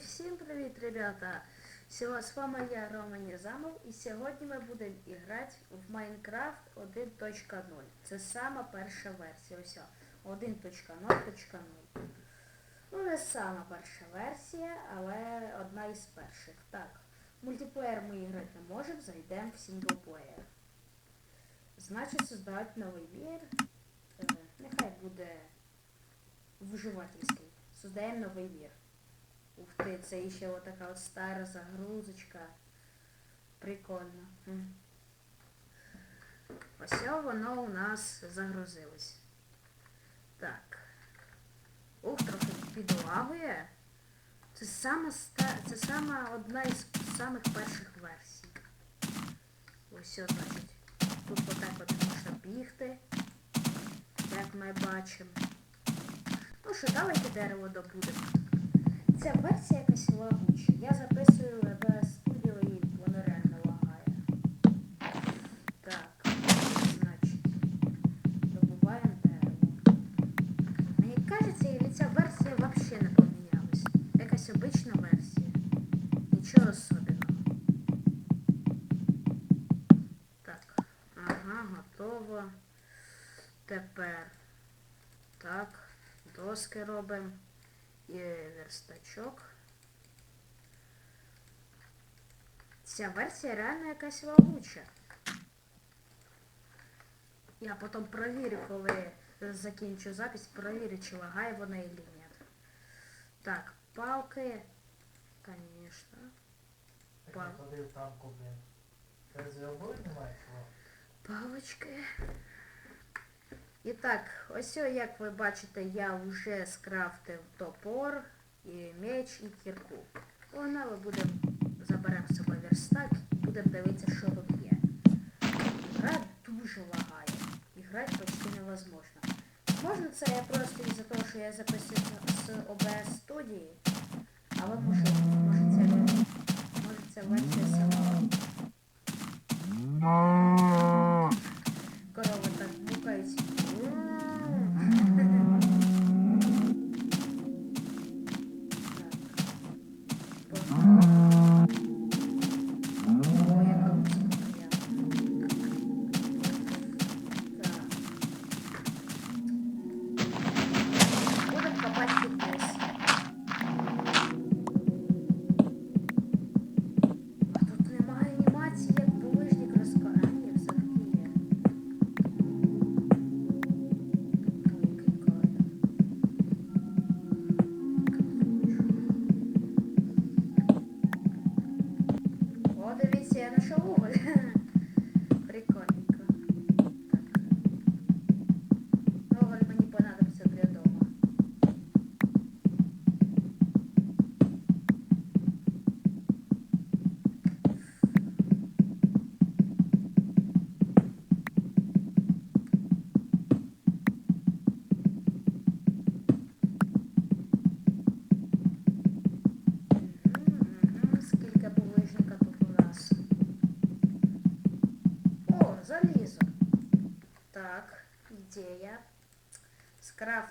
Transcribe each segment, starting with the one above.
Всім привіт, ребята! З вами я, Роман Єзамов, і сьогодні ми будемо грати в Minecraft 1.0. Це сама перша версія. Ось 1.0.0. Ну, не сама перша версія, але одна із перших. Так, мультиплеєр ми грати не можемо, зайдемо в синглплеєр. Значить, создавати новий мір. Е, Нехай буде виживательський. Создаємо новий мір. Ух ти, це ще отака от стара загрузочка. Прикольно. Ось воно у нас загрузилось. Так. Ух, трохи підлагує. Це сама ста... це сама одна із самих перших версій. Ось, от, значить. Тут отак от можна бігти, як ми бачимо. Ну що, давайте дерево добудемо. Ця версія якась лагуча. Я записую без студіо і воно реально лагає. Так, значить, добуваємо дерево. Мені кажеться, ця версія взагалі не помінялась. Якась обична версія. Нічого особливого. Так, ага, готово. Тепер. Так, доски робимо. Верстачок. Ця версія реально якась лагуча. Я потім провірю, коли закінчу запись, провірю, чи лагає вона или ні. Так, палки, конечно. Чого? Палочки. І так, ось як ви бачите, я вже скрафтив топор, і меч, і кірку. Погнали, будемо заберемо з собою верстак і будемо дивитися, що тут є. Гра дуже лагає. І грати почти невозможно. Можна це я просто із-за того, що я записую з OBS студії, але може, може це, може це версія сама. Ой,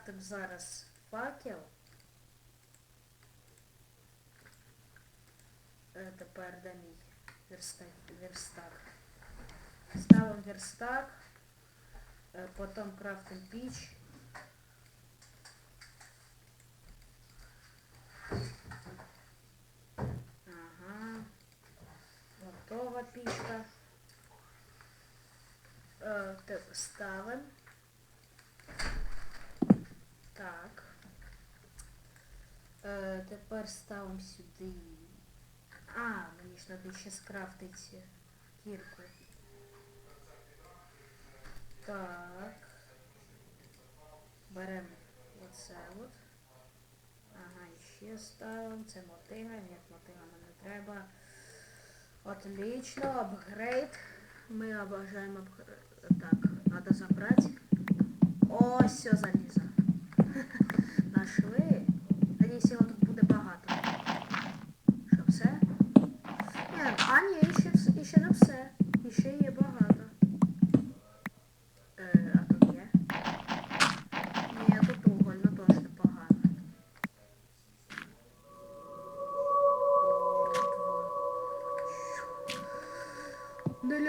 Скрафтим зараз факел. Е, Тепер де мій верстак. верстак. Ставимо верстак. Е, Потім крафтим піч. Ага. Готова пічка. Е, Ставимо. Так. Е, тепер сюди. А, мені ж треба ще скрафтити кірку. Так. Беремо оце от. Ага, і ще ставимо. Це мотига. Ні, мотига нам не треба. Отлично, апгрейд. Ми обожаємо апгрейд. Так, надо забрати. О, все, залізо. Нашли. Надіюсь, його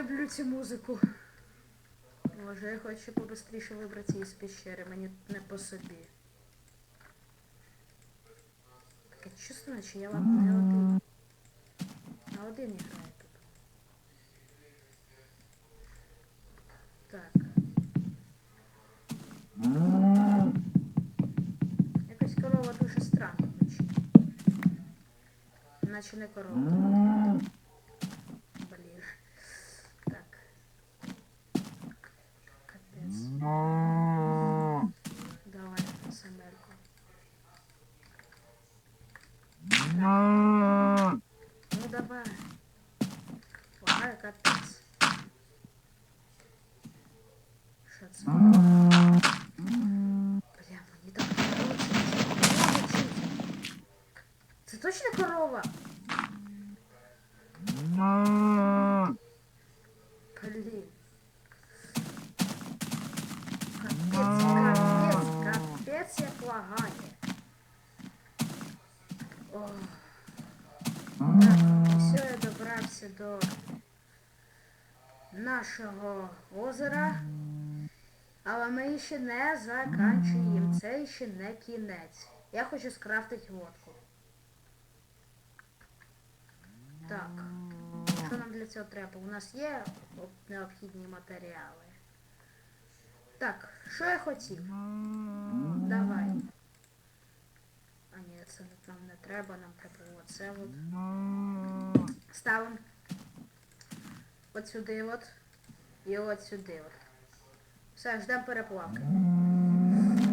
люблю цю музику. Може, я хочу побистріше вибратися із пещери, мені не по собі. Таке чувство, наче я вам не один. На один граю тут. Так. Якась корова дуже странно звучить. Наче не корова. Блін. Так. Капець. Давай, Самерку. Ну давай. Лагає капець. Що це? Бля, мені так не хочеться. Це точно корова? Блін. Капець, капець, капець, як лагає. Ох. Так, все, я добрався до нашого озера. Але ми ще не заканчуємо. Це ще не кінець. Я хочу скрафтити водку. Так. Що нам для цього треба? У нас є необхідні матеріали. Так, що я хотів? Давай. А ні, це нам не треба, нам треба оце от. Ставимо от сюди от. І от сюди от. Все, ждемо переплавки.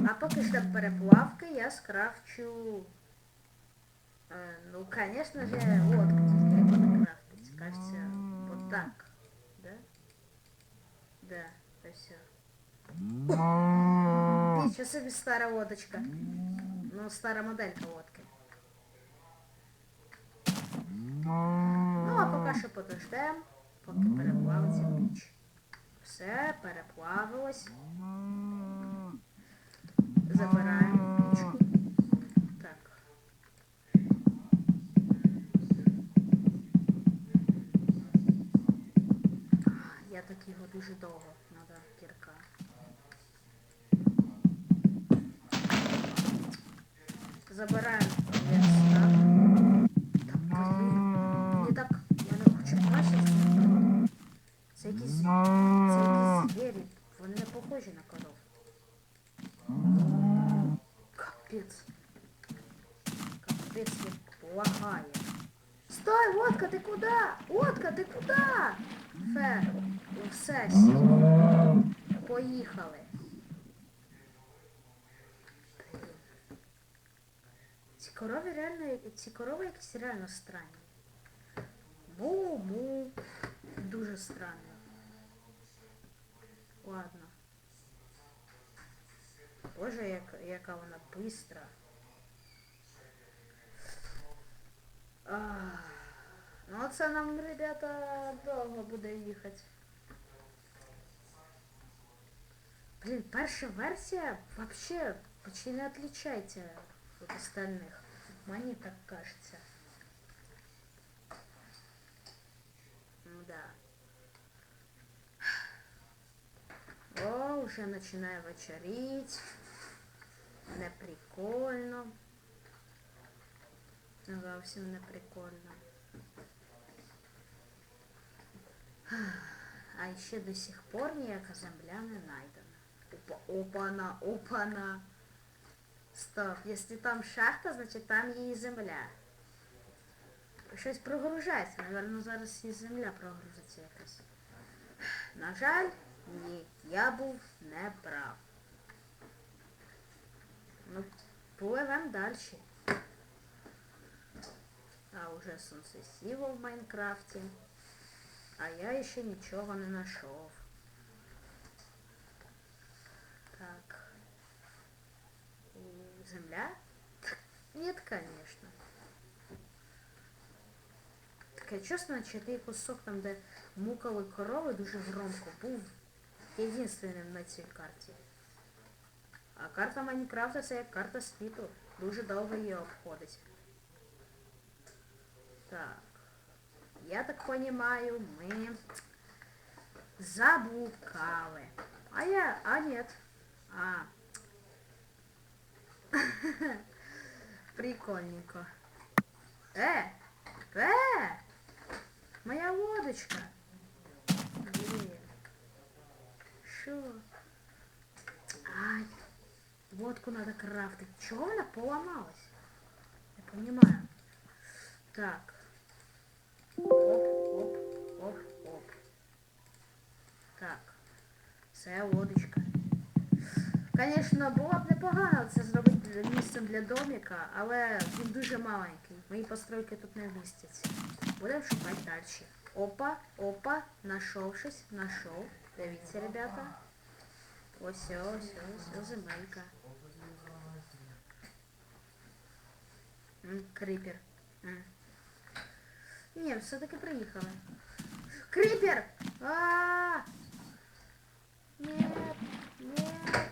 А поки ждемо переплавки, я скрафчу. Е, ну, конечно же, лодка тільки як вона крафтиться. Кажется, вот так. Да? Да, то все. Нічого собі стара лодочка. Ну, стара моделька лодки. Ну, а поки що подождемо, поки переплавиться піч. Все, переплавилось. Забираємо пічку. дуже довго надо кірка. Забираємо вес, так? Та блін, мені так, я не хочу бачити. Це якісь, це якісь звірі, вони не похожі на коров. Капець. Капець як лагає. Стой, водка, ти куди? Водка, ти куди? Фе, все, сі. Поїхали. Ці корови реально, ці корови якісь реально странні. Му-му. Дуже странно. Ладно. Боже, як, яка вона бистра. Ах, Ну це нам, ребята, довго буде їхати. Блін, перша версія вообще почти не отличається від остальних. Мені так кажется. Ну да. О, уже начинає вечеріть. Не прикольно. Зовсім не прикольно. А ще до сих пор ніяка земля не найдена. Опа, опана, опана. Стоп, якщо там шахта, значить там є земля. Щось прогружається, Наверно, зараз і земля прогрузиться якась. На жаль, ні, я був не прав. Ну, пливемо далі. А уже сонце сіло в Майнкрафті. А я ще нічого не знайшов. Так. Земля? Нет, конечно. Таке чесно, начатий кусок там, де мукали корови дуже громко, був єдинственним на цій карті. А карта Майнкрафта це карта світу. Дуже довго її обходить. Так. Я так понимаю, ми заблукали. А я, а нет. А. Прикольненько. Э, э, моя лодочка. Блин. Шо? Ай, водку надо крафтить. Чего она поломалась? Не понимаю. Так. Оп, оп, оп, оп. Так. Це лодочка. Звісно, було б непогано це зробити місцем для домика, але він дуже маленький. Мої постройки тут не вмістяться. Будемо шукати далі. Опа, опа, нашов щось, нашов. Дивіться, ребята. Ось, ось, ось, ось земелька. Крипер. М. Ні, все-таки приїхали. Крипер! А! Нет, нет.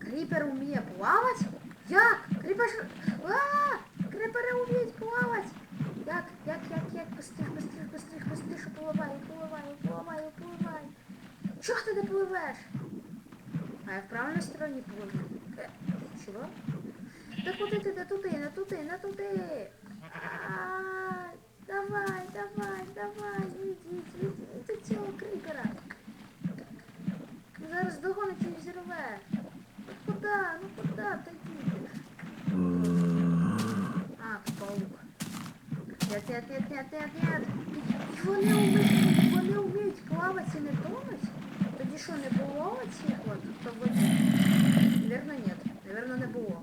Крипер уміє плавати? Як? Крипер... ж- А! Крипери вміють плавати! Як, як, як, як? Быстрих, быстрих, быстрих, быстрих, пливаю, пливаю, пливаю, пливаю. Чого ти не пливеш? А я в правильній стороні пливу. Е, чого? Та куди ти? Не туди, не туди, не туди. Давай, давай, давай, ідіть до цього крипера. Ну, Зараз догонить і взірве. Ну куди? Ну куди ти їдеш? А, тут паук. Нет, нет, нет, нет, нет, нет. Вони вміють, вони вміють плавати і не тонуть? Тоді що, не було оцих от, хто в воді? Наверно, нет. Наверно, не було.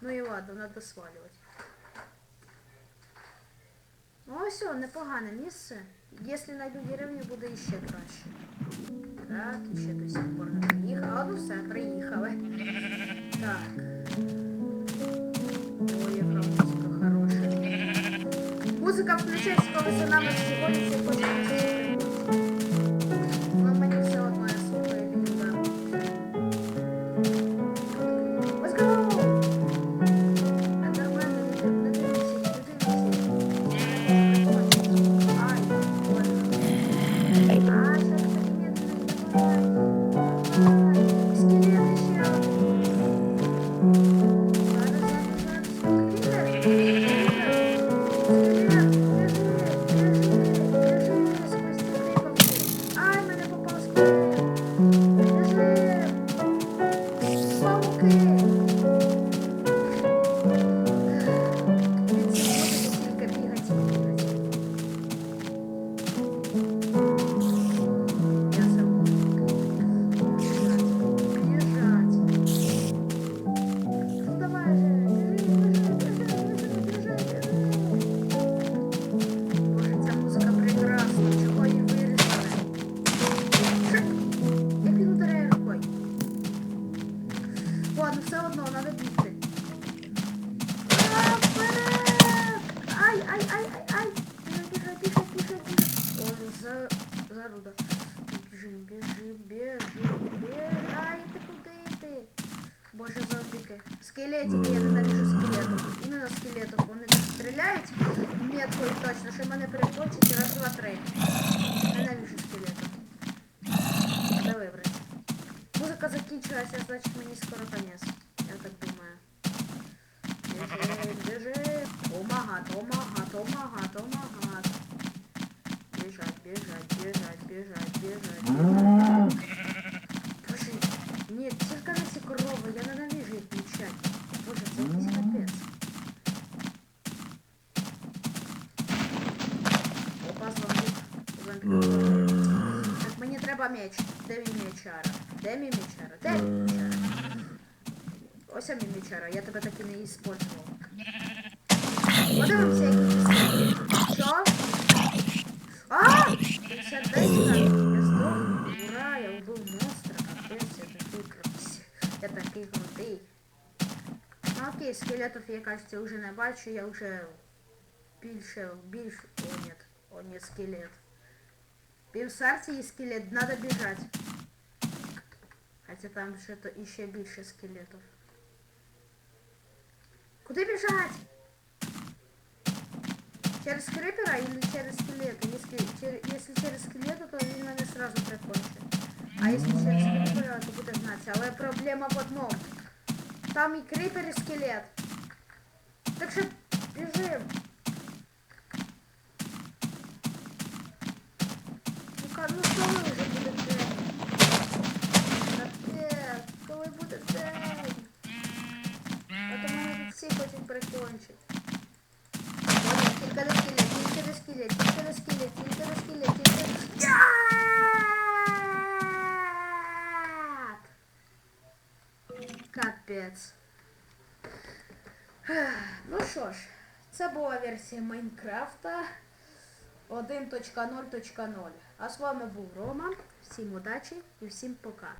Ну і ладно, надо свалювати. Ну ось, о, непогане місце. Якщо знайду деревню, буде іще краще. Так, іще ще до сих пор не приїхала. А, ну все, приїхали. Так. Ой, яка музика хороша. Музика включається, коли за нами сьогодні Ладно, все одно, треба бігти. А, вперед! Ай, ай, ай, ай, ай! Біжи, біжи, біжи, біжи, біжи. Ой, за, заруда. Біжи, біжи, біжи, біжи. Ай, ти куди ти? Боже, зомбіки. Скелетики, я ненавижу скелетів. Іменно скелетів. Вони так стріляють меткою точно, що мене перекочуть раз, два, три. Ненавижу Музика закінчилася, значить мені скоро конец. Я так думаю. Біжи, біжи. Омагат, омагат, омагат, омагат. Біжать, біжать, біжать, біжать, біжать, біжать. Боже, ні, тільки на ці корови, я ненавижу їх включати. Боже, це якийсь капець. Опа, зомбік. Зомбік. Так, мені треба меч. Де мій мечара? Де мій мечара? Де мій мечара? Ось мій мечара, я тебе таки не использував. Подивимося, які пісні. Що? А! Ти сердечна? Я здох. Ура, я убив монстра. Капець, я такий крутий. Я такий крутий. Ну окей, скелетів я, кажется, вже не бачу, я вже більше, більше... О, нет. О, нет, скелет. Півсарці і скелет, надо бежать. Хотя там что-то еще більше скелетов. Куди бежать? Через крипера или через скелета? Если, чер- если через скелета, то він мене сразу прикончить. А якщо через крипера, то буде знати. Але проблема в одному. Там і крипер, і скелет. Так що біжим. Ну, ка- ну коли вже Понял, тільки скелет, тільки скелет, тільки скелет, тільки скелет, тільки Нет! Капець. Ну що ж, це була версія Майнкрафта 1.0.0. А з вами був Рома. Всім удачі і всім пока.